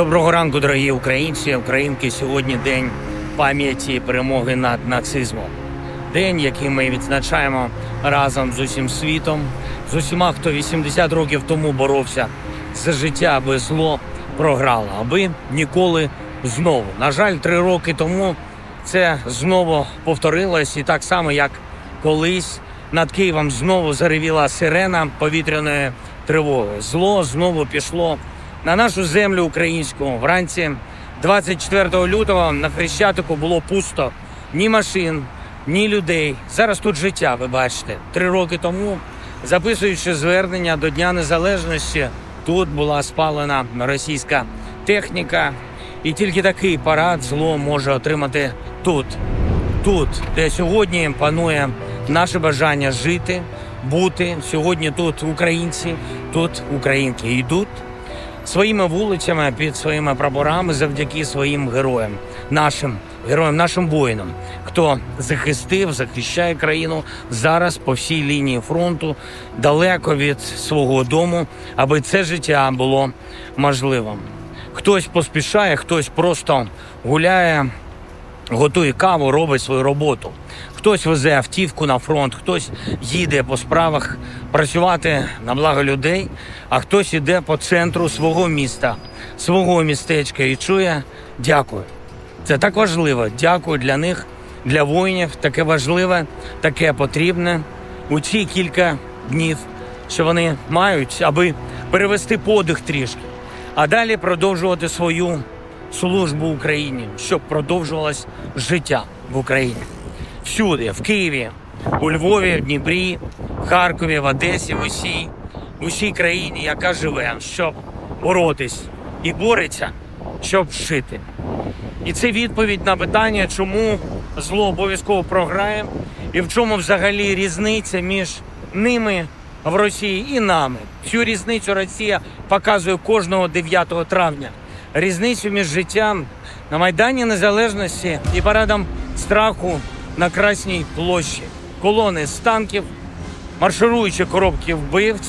Доброго ранку, дорогі українці, українки. Сьогодні день пам'яті перемоги над нацизмом. День, який ми відзначаємо разом з усім світом, з усіма, хто 80 років тому боровся за життя, аби зло програло, аби ніколи знову. На жаль, три роки тому це знову повторилось, і так само, як колись над Києвом знову заревіла сирена повітряної тривоги. Зло знову пішло на нашу землю українську. Вранці 24 лютого на Хрещатику було пусто ні машин, ні людей. Зараз тут життя, ви бачите. Три роки тому, записуючи звернення до Дня Незалежності, тут була спалена російська техніка. І тільки такий парад зло може отримати тут, тут, де сьогодні панує наше бажання жити, бути. Сьогодні тут українці, тут українки йдуть своїми вулицями під своїми прапорами завдяки своїм героям, нашим героям, нашим воїнам, хто захистив, захищає країну зараз по всій лінії фронту, далеко від свого дому, аби це життя було можливим. Хтось поспішає, хтось просто гуляє, готує каву, робить свою роботу. Хтось везе автівку на фронт, хтось їде по справах працювати на благо людей, а хтось іде по центру свого міста, свого містечка і чує дякую. Це так важливо. Дякую для них, для воїнів. Таке важливе, таке потрібне у ці кілька днів, що вони мають, аби перевести подих трішки, а далі продовжувати свою службу Україні, щоб продовжувалось життя в Україні. Всюди, в Києві, у Львові, в Дніпрі, в Харкові, в Одесі, в усій, в усій країні, яка живе, щоб боротись і бореться, щоб жити. І це відповідь на питання, чому зло обов'язково програє, і в чому взагалі різниця між ними в Росії і нами. Цю різницю Росія показує кожного 9 травня. Різницю між життям на Майдані Незалежності і парадом страху на Красній площі. Колони з танків, маршируючі коробки вбивць,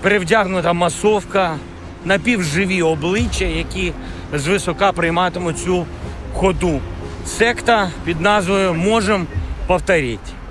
перевдягнута масовка, напівживі обличчя, які звисока прийматимуть цю ходу. Секта під назвою Можем повторити.